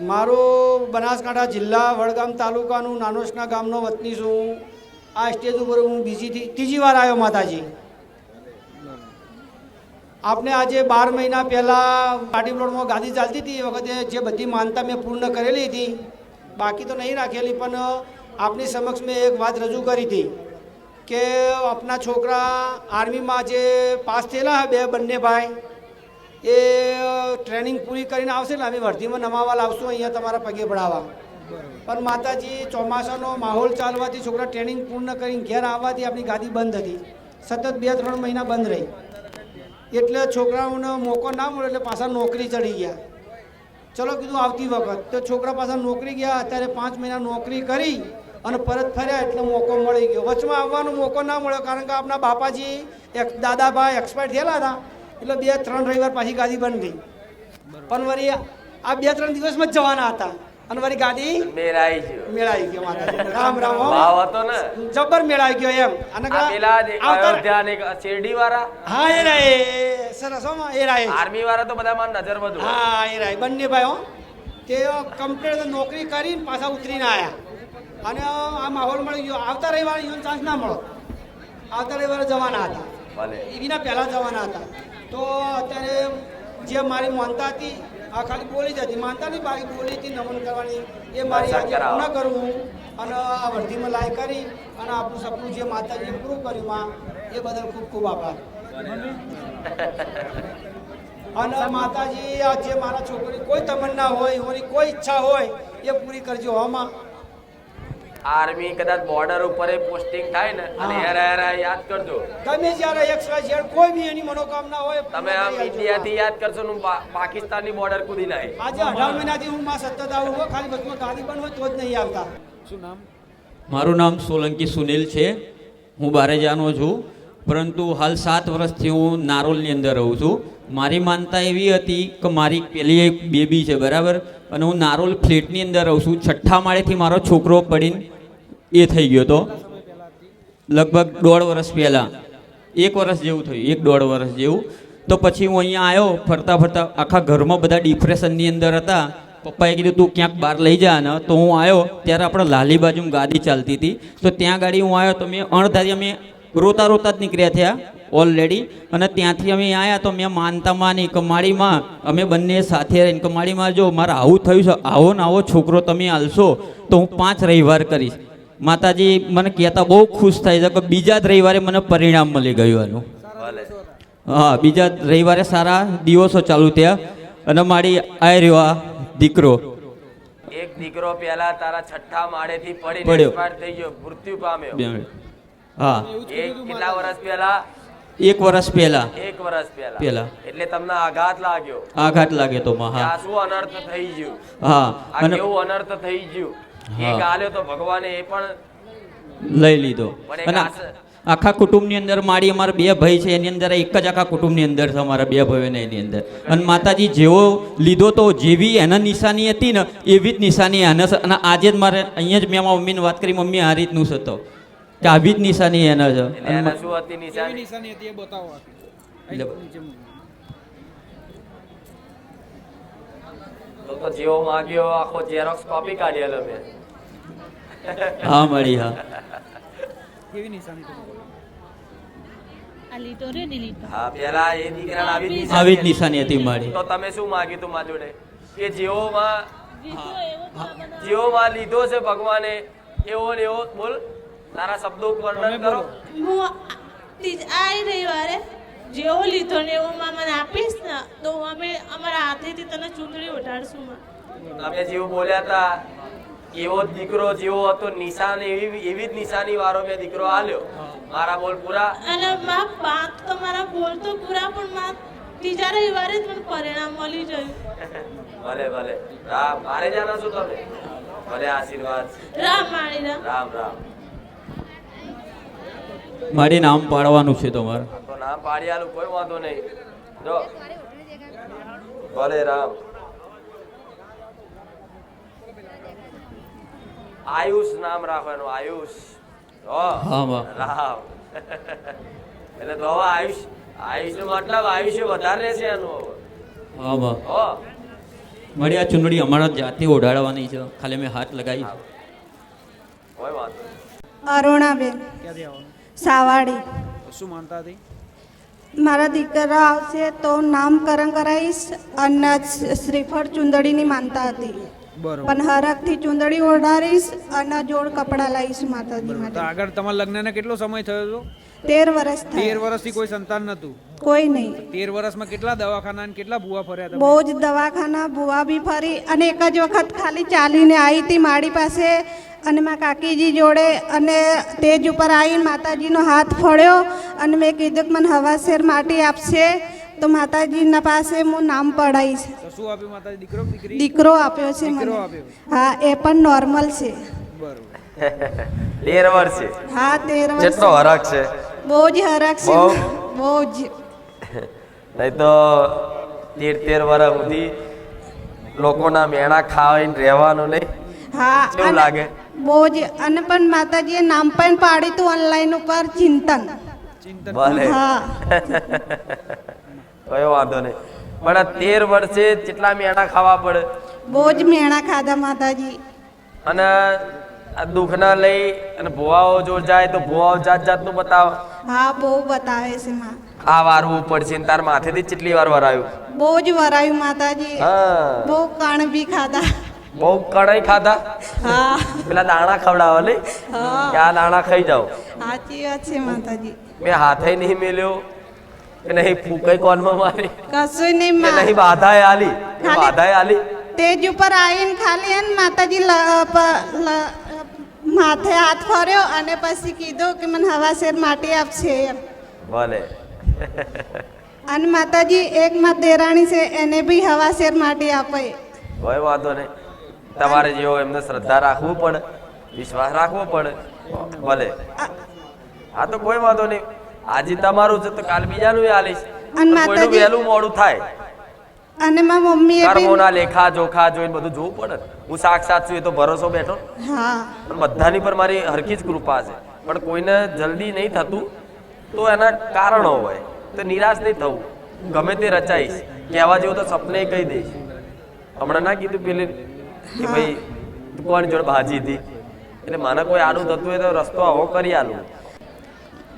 મારું બનાસકાંઠા જિલ્લા વડગામ તાલુકાનું નાનોસના ગામનો વતની છું. આ સ્ટેજ ઉપર હું બીજીથી ત્રીજી વાર આવ્યો માતાજી. આપણે આજે બાર મહિના પહેલાં પાર્ટી પ્લોટમાં ગાદી ચાલતી હતી. એ વખતે જે બધી માનતા મેં પૂર્ણ કરેલી હતી. બાકી તો નહીં રાખેલી, પણ આપની સમક્ષ મેં એક વાત રજૂ કરી હતી કે આપના છોકરા આર્મીમાં જે પાસ થયેલા બે બંને ભાઈ એ ટ્રેનિંગ પૂરી કરીને આવશે ને અમે વર્ધીમાં નમાવા લાવશું અહીંયા તમારા પગે પડાવવા પણ માતાજી ચોમાસાનો માહોલ ચાલવાથી છોકરા ટ્રેનિંગ પૂર્ણ કરીને ઘેર આવવાથી આપણી ગાદી બંધ હતી. સતત બે ત્રણ મહિના બંધ રહી. એટલે છોકરાઓને મોકો ના મળ્યો એટલે પાછા નોકરી ચડી ગયા. ચલો કીધું આવતી વખત. તો છોકરા પાછા નોકરી ગયા. અત્યારે પાંચ મહિના નોકરી કરી અને પરત ફર્યા એટલે મોકો મળી ગયો. વચમાં આવવાનો મોકો ના મળ્યો કારણ કે આપણા બાપાજી એક દાદાભાઈ એક્સપાયર થયેલા હતા. એટલે બે ત્રણ રવિવાર પાછી ગાદી બંધ થઈ. પણ વળી આ બે ત્રણ દિવસમાં જ જવાના હતા. અને વળી ગાદી મેળાઈ ગયો. મેળાઈ ગયો માતાજી. રામ રામ હો. ભાવ હતો ને? જબર મેળાઈ ગયો એમ. અને પેલા અયોધ્યા ને શેરડી વાળા હા એ રાય. સરસ હો એ રાય. આર્મી વાળા તો બધા માં નજર બધું હા એ રાય. બંને ભાઈઓ તે કમ્પ્લીટ નોકરી કરીને પાછા ઉતરીને આયા. અને આ માહોલ મળી ગયો. આવતા રવિવારે યોન ચાન્સ ના મળો આવતા રવિવારે જવાના હતા. ભલે. એના પહેલા જવાના હતા. તો અત્યારે જે મારી માનતા હતી આ ખાલી બોલી જ હતી. માનતા નહીં બાકી બોલી હતી નમન કરવાની એ મારી આજે. પૂર્ણ કરવું અને આ વર્ધીમાં લાય કરી અને આપણું સપનું જે માતાજીએ પૂરું કર્યું માં એ બદલ ખૂબ ખૂબ આભાર. અને માતાજી આ જે મારા છોકરી કોઈ તમન્ના હોય એની કોઈ ઈચ્છા હોય એ પૂરી કરજો હમાં આર્મી કદાચ બોર્ડર ઉપર પોસ્ટિંગ થાય ને અને હેરા હેરા યાદ કરજો. તમે જ્યારે એક્સ વાય કોઈ બી એની મનોકામના હોય તમે આમ ઇન્ડિયા થી યાદ કરશો ને પાકિસ્તાનની બોર્ડર કૂદી નાય આજે અઢાર મહિનાથી હું માં સતત આવું હોય ખાલી બસમાં ગાડી પણ હોય તો જ નહીં આવતા. મારું નામ સોલંકી સુનિલ છે. હું બારેજાનો છું. પરંતુ હાલ સાત વર્ષથી હું નારોલની અંદર રહું છું. મારી માનતા એવી હતી કે મારી પેલી એક બેબી છે બરાબર? અને હું નારોલ ફ્લેટની અંદર રહું છું. છઠ્ઠા માળેથી મારો છોકરો પડીને એ થઈ ગયો હતો લગભગ દોઢ વર્ષ પહેલાં. એક વર્ષ જેવું થયું, એક દોઢ વર્ષ જેવું. તો પછી હું અહીંયા આવ્યો, ફરતા ફરતા આખા ઘરમાં બધા ડિપ્રેશનની અંદર હતા. પપ્પાએ કીધું, તું ક્યાંક બહાર લઈ જા. ને તો હું આવ્યો, ત્યારે આપણે લાલી બાજુ ગાડી ચાલતી હતી. તો ત્યાં ગાડી હું આવ્યો, તો મેં અણધારી અમે રોતા રોતા જ નીકળ્યા થયા ઓલરેડી અને ત્યાંથી અમે આવ્યા, તો મેં માનતા માની કમાડીમાં, અમે બંને સાથે રહીને કમાડીમાં, જો મારે આવું થયું છે, આવો ને આવો છોકરો તમે આલશો, તો હું પાંચ રવિવાર કરીશ. માતાજી મને કહેતા બહુ ખુશ થાય છે કે બીજા જ રવિવારે મને પરિણામ મળી ગયું એનું. હા બીજા રવિવારે સારા દિવસો ચાલુ થયા અને મારી આ રહ્યો આ દીકરો. એક દીકરો પહેલા તારા છઠ્ઠા માળેથી પડી પડ્યો. થઈ ગયો મૃત્યુ પામ્યો. હા. એક કેટલા વર્ષ પહેલા? એક વર્ષ પહેલા. એક વર્ષ પહેલા. પહેલા. એટલે તમને આઘાત લાગ્યો. આઘાત લાગે તો મહા. શું અનર્થ થઈ ગયું? હા અને કેવું અનર્થ થઈ ગયું. એક આલ્યો તો ભગવાને એ પણ લઈ લીધો. અને આખા કુટુંબની અંદર મારી અમારા બે ભાઈ છે એની અંદર એક જ આખા કુટુંબની અંદર છે અમારા બે ભાઈઓને એની અંદર. અને માતાજી જેવો લીધો તો જેવી એના નિશાની હતી ને એવી જ નિશાની એને અને આજે જ મારે અહીંયા જ મેં મારા મમ્મીને વાત કરી મમ્મી આ રીતનું છે તો. કે આવી જ નિશાની એના છે. જેવો માંગ્યો આખો ઝેરોક્સ કોપી કાઢેલો મેં. હા મળી હા. કેવી નિશાની તમે બોલો? આ લીટો રે ને લીટો. હા પેલા એ દીકરાને આવી જ આવી જ નિશાની હતી મારી. તો તમે શું માંગ્યું તું મારા જોડે? કે જેવો માં લીટો એવો જ બાબાના જેવો માં લીધો છે ભગવાને એવો ને એવો બોલ તારા શબ્દો વર્ણન કરો. હું આ- રવિવારે જેવો લીધો ને એવો મને આપીશ ને તો અમે અમારા હાથેથી તને ચૂંટણી ઉઠાડશું માં. જેવું બોલ્યા હતા એવો દીકરો જેવો હતો નિશાન એવી એવી જ નિશાની વાળો મેં દીકરો આલ્યો. મારા બોલ પૂરા. અને માં પાક તો મારા બોલ તો પૂરા પણ માં ત્રીજા રવિવારે જ મને પરિણામ મળી ગયું. ભલે ભલે. રામ મારે જાણો છો તમે? ભલે આશીર્વાદ. રામ માળીના રામ રામ. મારી નામ પાડવાનું છે તમારે. તો નામ પાડી આલું કોઈ વાંધો નહીં. જો. ભલે રામ. આયુષ નામ રાખો એનું આયુષ. હો. હા માં રામ. એટલે તો હવે આયુષ આયુષ નો મતલબ આયુષ્ય વધારે રહેશે એનું હવે. હા હો. મારી આ ચૂંદડી અમારા જાતે ઓઢાડવાની છે. ખાલી મેં હાથ લગાવી. કોઈ વાત નહીં. અરુણાબેન. સાવાડી. શું માનતા હતી? મારા દીકરા આવશે તો નામકરણ કરાવીશ. અને શ્રીફળ ચુંદડીની માનતા હતી. પણ હરકથી ચુંદડી ઓઢારીશ અને જોડ કપડાં લાવીશ માતાજી તો માટે. આગળ તમારા લગ્નને કેટલો સમય થયો હતો? તેર વર્ષ તેર વર્ષથી કોઈ સંતાન નતું કોઈ નહીં. તેર વર્ષમાં કેટલા દવાખાના અને કેટલા ભૂવા ફર્યા તમે? બહુ જ દવાખાના ભૂવા બી ફરી અને એક જ વખત ખાલી ચાલીને આવી હતી મારી પાસે અને મા કાકીજી જોડે અને તેજ ઉપર આવીને માતાજીનો હાથ ફળ્યો અને મેં કીધું કે મને હવાસેર માટી આપશે. તો માતાજીના પાસે હું નામ પડાવીશ તો શું આપ્યું માતાજી? દીકરો કે દીકરી? દીકરો આપ્યો છે મને. આપ્યો. હા એ પણ નોર્મલ છે. બરોબર. તેર છે. હા તેર વર્ષ જેટલો હરખ છે. બહુ જ હરખ છે. બહુ? બહુ જ. નહીં તો તેર તેર વર્ષ સુધી લોકોના મેણા ખાઈને રહેવાનું નહીં. હા કેવું અને લાગે? બહુ જ. અને પણ માતાજીએ નામ પણ પાડ્યું હતું ઓનલાઈન ઉપર ચિંતન. ચિંતન. ભલે. હા. કયો વાંધો નહીં. પણ આ તેર વર્ષે કેટલા મેણા ખાવા પડે. બહુ જ મેણા ખાધા માતાજી. અને આ દુઃખના લઈ અને ભુવાઓ જો જાય તો ભુવાઓ જાત જાતનું બતાવે. હા બહુ બતાવે છે માં. આ વારવું પડશે ને તાર માથેથી કેટલી વાર વરાયું. બહુ જ વરાયું માતાજી. હા. બહુ કણ બી ખાધા. બહુ કણાઈ ખાધા? હા. પેલા દાણા ખવડાવે હા. આ દાણા ખાઈ જાઓ. સાચી વાત છે માતાજી. મેં હાથે નહીં મેલ્યો. કે નહીં ફૂંકાઈ કોનમાં મારી? કશું નહીં કે નહીં બાધાએ આલી? બાધાએ આલી? તેજ ઉપર આવીને ખાલી એને માતાજી માથે હાથ ફર્યો અને પછી કીધું કે મને હવા શેર માટી આપશે એમ. ભલે. અને માતાજી એક માં દેરાણી છે એને બી હવા શેર માટી આપે. કોઈ વાંધો નહીં. તમારે જેવો એમને શ્રદ્ધા રાખવું પડે વિશ્વાસ રાખવો પડે. ભલે. આ તો કોઈ વાંધો નહીં. આજે તમારું છે તો કાલ બીજાનું આલીશ. અને કોઈનું માતાજી- વહેલું મોડું થાય. અને મારી મમ્મીએ બી કર્મોના લેખા જોખા જોઈને બધું જોવું પડે. હું સાક્ષાત છું એ તો ભરોસો બેઠો. હા. પણ બધાની પર મારી હરખી જ કૃપા છે. પણ કોઈને જલ્દી નહીં થતું તો એના કારણો હોય. તો નિરાશ નહીં થવું. ગમે તે રચાઈશ. કહેવા જેવું તો સપને કહી દઈશ. હમણાં ના કીધું પેલી કે ભાઈ તું જોડે ભાજી હતી. એટલે મને કોઈ આડું થતું હોય તો રસ્તો આવો કરી આલું.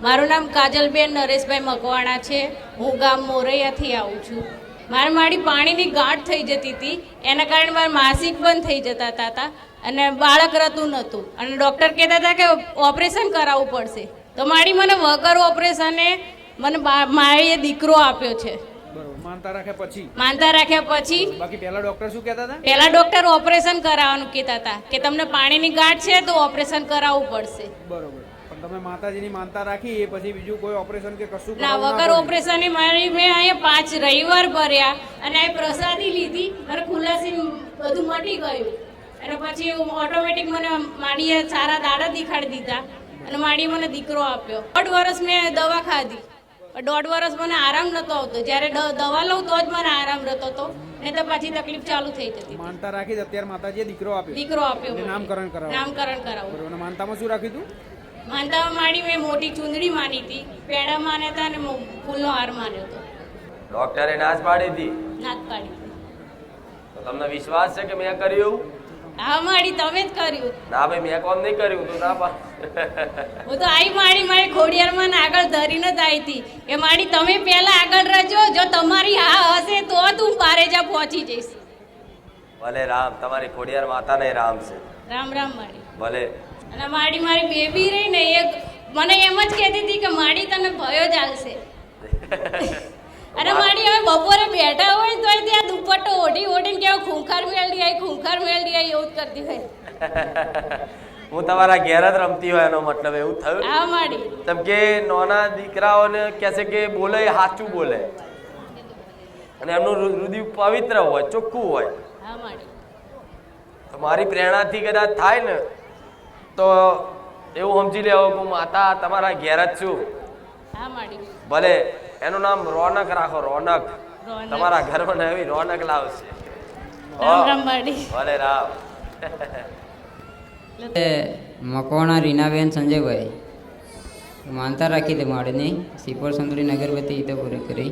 મારું નામ કાજલબેન નરેશભાઈ મકવાણા છે. હું ગામ મોરૈયાથી આવું છું. મારે મારી પાણીની ગાંઠ થઈ જતી હતી. એના કારણે મારા માસિક બંધ થઈ જતા હતા અને બાળક રહેતું નહોતું અને ડૉક્ટર કહેતા હતા કે ઓપરેશન કરાવવું પડશે. તો મારી મને વગર ઓપરેશને મને માએ દીકરો આપ્યો છે. માનતા રાખ્યા પછી? માનતા રાખ્યા પછી બાકી પહેલા ડોક્ટર શું કહેતા હતા? પહેલા ડૉક્ટર ઓપરેશન કરાવવાનું કહેતા હતા કે તમને પાણીની ગાંઠ છે તો ઓપરેશન કરાવવું પડશે. બરોબર. તમે માતાજીની માનતા રાખી એ પછી બીજું કોઈ ઓપરેશન કે કશું ના વગર? ઓપરેશન મારી મેં અહીંયા પાંચ રવિવાર ભર્યા અને પ્રસાદી લીધી અને ખુલાસી બધું મટી ગયું. અને પછી ઓટોમેટિક મને માડીએ સારા દાડા દેખાડી દીધા અને માડીએ મને દીકરો આપ્યો. દોઢ વર્ષ મેં દવા ખાધી. પણ દોઢ વર્ષ મને આરામ નતો આવતો. જ્યારે દવા લઉં તો જ મને આરામ રહેતો હતો. ને તો પછી તકલીફ ચાલુ થઈ જતી. માનતા રાખી અત્યારે માતાજીએ દીકરો આપ્યો. દીકરો આપ્યો. નામકરણ કરાવ. નામકરણ કરાવ. માનતામાં શું રાખ્યું હતું માનતામાં માણી મેં મોટી ચૂંદડી માની હતી પેડા માન્યા હતા અને ફૂલનો હાર માન્યો હતો. ડોક્ટરે નાચ પાડી હતી? નાક પાડી તો તમને વિશ્વાસ છે કે મેં કર્યું? હા માડી તમે જ કર્યું. ના ભાઈ મેં કોમ નહીં કર્યું તો ના પા હું તો આઈ માડી મારી ખોડિયારમાં ને આગળ ધરીને જ આવી હતી. એ માડી તમે પહેલા આગળ રહેજો જો તમારી હા હશે તો તું પારેજા પહોંચી જઈશ. ભલે રામ તમારી ખોડિયાર માતાને રામ છે. રામ રામ માડી ભલે. અને માડી મારી બેબી રહી ને એ મને એમ જ કહેતી હતી કે માડી તને ભયો જ આવશે અને માડી હવે બપોરે બેઠા હોય તો ત્યાં દુપટ્ટો ઓઢી ઓઢીને કેવો ખૂંખાર મેળડી આવી ખૂંખાર મેળડી આવી એવું જ કરતી હોય. હું તમારા ઘેર જ રમતી હોય એનો મતલબ એવું થયું? હા માડી. કેમ કે નાના દીકરાઓને કહે છે કે બોલે સાચું બોલે. અને એમનું રુધિર પવિત્ર હોય ચોખ્ખું હોય. હા માડી. મારી પ્રેરણાથી કદાચ થાય ને તો એવું સમજી લેવો કે માતા તમારા ઘેર જ છું. ભલે એનું નામ રોનક રાખો રોનક. તમારા ઘરમાં એવી રોનક લાવશે. ભલે રામ. મકવાણા રીનાબેન સંજયભાઈ. માનતા રાખી દે માડીની. સિપોર સુંદરી અગરબત્તી તો પૂરી કરી.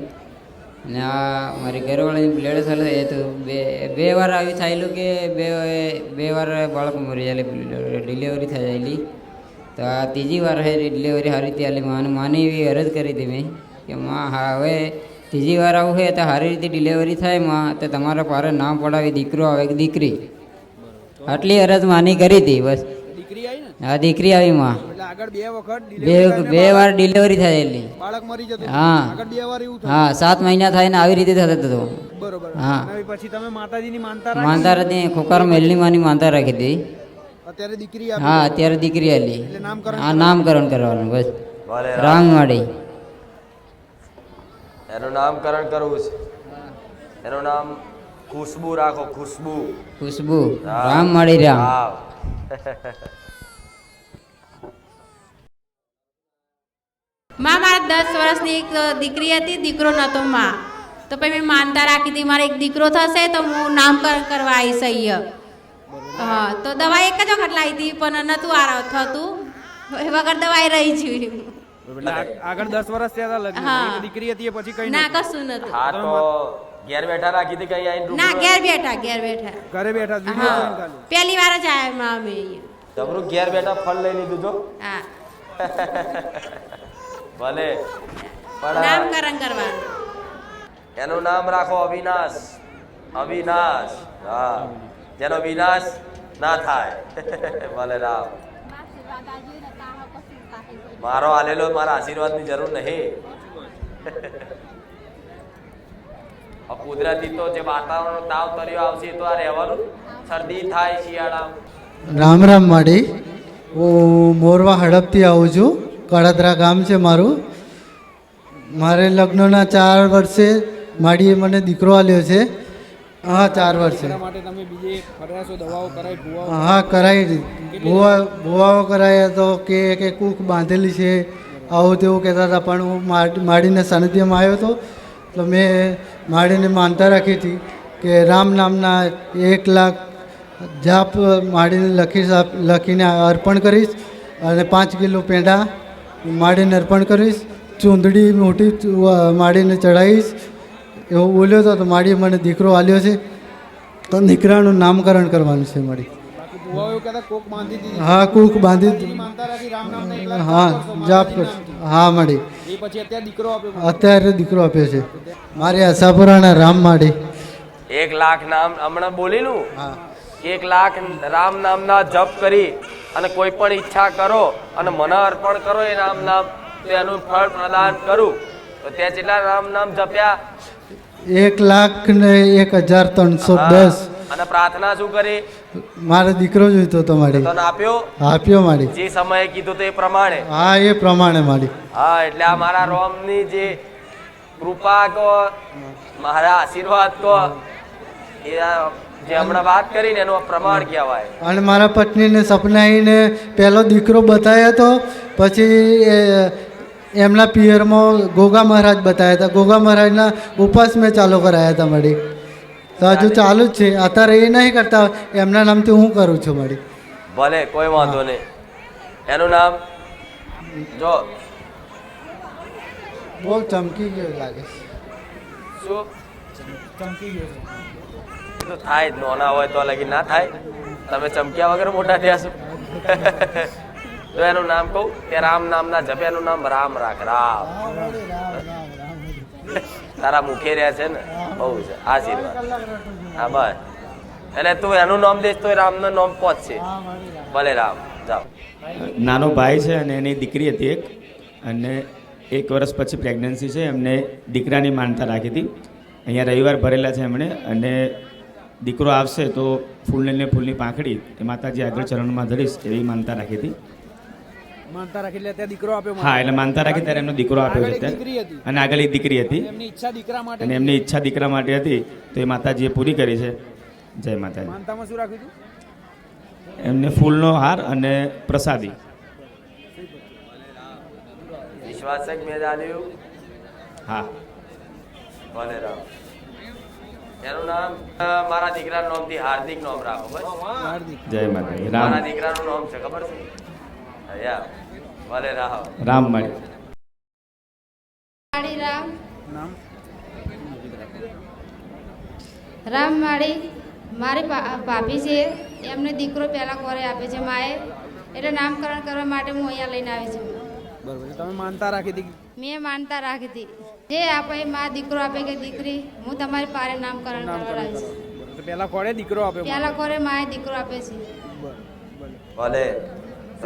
ને આ મારી ઘરવાળાની બ્લેડ ચાલે એ તો બે બે વાર આવી થયેલું કે બે બે વાર બાળક મરી જાય ડિલિવરી થઈ જાયેલી તો આ ત્રીજી વાર હે ડિલિવરી સારી રીતે આલી. માને, માની એવી અરજ કરી હતી મેં કે માં હવે ત્રીજી વાર આવું હોય તો સારી રીતે ડિલિવરી થાયમાં, તો તમારા પારે નામ પડાવી દીકરો આવે કે દીકરી. આટલી અરજ માની કરી હતી બસ. આ દીકરી આવી માં. આગળ બે વખત બે બે વાર ડિલિવરી થયેલી બાળક મરી જતું. હા. આગળ બે વાર એવું હા સાત મહિના થાય ને આવી રીતે થતો હતો બરોબર. હા. પછી તમે માતાજીની માનતા રાખી માનતા રાખી ખોકાર મેલની માની માનતા રાખી હતી અત્યારે દીકરી હા અત્યારે દીકરી આલી. એટલે નામકરણ હા નામકરણ કરવાનું બસ. રામ. રામવાડી એનું નામકરણ કરવું છે. એનું નામ ખુશ્બુ રાખો ખુશ્બુ. ખુશ્બુ. રામ. મળી માં મારા દસ વર્ષની એક દીકરી હતી દીકરો નહોતો માં. તો પછી મેં માનતા રાખી હતી મારે એક દીકરો થશે તો હું નામકરણ કરવા આવીશ અહીંયા. હા તો દવા એક જ વખત લાવી હતી પણ નહોતું આ થતું. એ વગર દવાઈ રહી છું આગળ દસ વર્ષ થયા લગ્ન હા. દીકરી હતી એ પછી કઈ ના કશું નતું હા તો ઘેર બેઠા રાખી હતી કઈ આઈને ના ઘેર બેઠા ઘેર બેઠા. ઘરે બેઠા હા. પહેલી વાર જ આયા માં અમે તમરું ઘેર બેઠા ફળ લઈ લીધું જો. હા. ભલે. પણ નામકરણ કરવાનું એનું નામ રાખો અવિનાશ. અવિનાશ. હા. જેનો વિનાશ ના થાય. ભલે રામ. મારો આલેલો મારા આશીર્વાદની જરૂર નહીં. આ કુદરતી તો જે વાતાવરણ તાવ તર્યો આવશે તો આ રહેવાનું શરદી થાય શિયાળા રામ રામ માડી. હું મોરવા હડપથી આવું છું. કડદરા ગામ છે મારું. મારે લગ્નના ચાર વર્ષે માડીએ મને દીકરો આલ્યો છે. હા ચાર વર્ષે. હા કરાવી ભૂવા ભૂવાઓ કરાયા તો કે કે કૂક બાંધેલી છે. આવું તેવું કહેતા હતા પણ હું માડીને સાનિધ્યમાં આવ્યો હતો. તો મેં માડીને માનતા રાખી હતી કે રામ નામના એક લાખ જાપ માડીને લખીશ લખીને અર્પણ કરીશ અને પાંચ કિલો પેંડા માડીને અર્પણ કરીશ ચૂંદડી મોટી માડીને ચડાવીશ એવું બોલ્યો હતો તો માડીએ મને દીકરો આલ્યો છે. તો દીકરાનું નામકરણ કરવાનું છે મારી હા કૂક બાંધી હા જાપ હા પછી અત્યારે દીકરો આપ્યો અત્યારે દીકરો આપ્યો છે. મારી આશાપુરાના રામ માડી. એક લાખ નામ હમણાં બોલેલું હા. એક લાખ રામ નામના જપ કરી અને કોઈ પણ ઈચ્છા કરો અને મને અર્પણ કરો એ રામ નામ તો એનું ફળ પ્રદાન કરું. તો ત્યાં જેટલા રામ નામ જપ્યા. એક લાખ ને એક હજાર ત્રણસો દસ. અને પ્રાર્થના શું કરી? મારે દીકરો જોઈતો હતો માડી તને આપ્યો? આપ્યો મારી. જે સમયે કીધું તે પ્રમાણે. હા એ પ્રમાણે મારી. હા એટલે આ મારા રોમની જે કૃપા કહો મારા આશીર્વાદ કહો એ જે હમણાં વાત કરીને એનું પ્રમાણ કહેવાય. અને મારા પત્નીને સપનાઈને પહેલો દીકરો બતાવ્યો હતો પછી એમના પિયરમાં ગોગા મહારાજ બતાવ્યા હતા. ગોગા મહારાજના ઉપવાસ મેં ચાલુ કરાયા હતા મળી તો હજુ ચાલુ જ છે. અત્યારે એ નહીં કરતા. એમના નામથી હું કરું છું મળી ભલે કોઈ વાંધો નહીં. એનું નામ? જો. બહુ ચમકી ગયો લાગે છે. શું? ચમકી ગયો તો થાય જ, નોના હોય તો લગી ના થાય. તમે ચમક્યા વગર મોટા થયા છો. તો એનું નામ કહું, કે રામ નામના જપે નામ રામ રાખ, રામ. તારા મુખે રહ્યા છે ને? બહુ છે, આશીર્વાદ. હા, બસ. એટલે તું એનું નામ દેશ તો રામનું નામ પહોંચશે ભલે રામ, જાઓ. નાનો ભાઈ છે અને એની દીકરી હતી એક. અને એક વર્ષ પછી પ્રેગ્નન્સી છે, એમને દીકરાની માનતા રાખી હતી. અહીંયા રવિવાર ભરેલા છે એમણે અને દીકરો આવશે તો ફૂલ લઈને ફૂલની પાંખડી એ માતાજી આગળ ચરણમાં ધરીશ એવી માનતા રાખી હતી. માનતા રાખી એટલે ત્યાં દીકરો આપ્યો હા એટલે માનતા રાખી ત્યારે એમનો દીકરો આપ્યો છે. અને આગળ એક દીકરી હતી. એમની ઈચ્છા દીકરા માટે અને એમની ઈચ્છા દીકરા માટે હતી તો એ માતાજીએ પૂરી કરી છે. જય માતાજી. માનતામાં શું રાખ્યું હતું? એમને ફૂલનો હાર અને પ્રસાદી. વિશ્વાસક છે કે મેં જાણ્યું હા. ભલે રામ. એનું નામ મારા દીકરાનું નામથી હાર્દિક નામ રાખો બસ. હાર્દિક. જય માતાજી. મારા રામ દીકરાનું નામ છે ખબર છે? યા ભલે રામ રામ મળી નામ? માળી. મારી ભાભી છે. એમને દીકરો પહેલાં કોરે આપે છે માએ. એટલે નામકરણ કરવા માટે હું અહીંયા લઈને આવી છું. બરોબર તમે માનતા રાખી હતી મેં માનતા રાખી હતી. જે આપે માં દીકરો આપે કે દીકરી હું તમારી પારે નામકરણ કરાવીશ તો પેલા કોરે દીકરો આપે પહેલાં કોરે માએ દીકરો આપે છે? ભલે.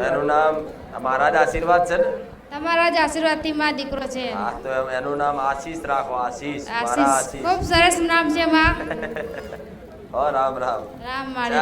એનું નામ મારા જ આશીર્વાદ છે ને? તમારા જ આશીર્વાદથી માં દીકરો છે. હા તો એનું નામ આશીષ રાખો આશીષ મારા આશીષ. ખૂબ સરસ નામ છે માં. હો રામ રામ. રામ માળી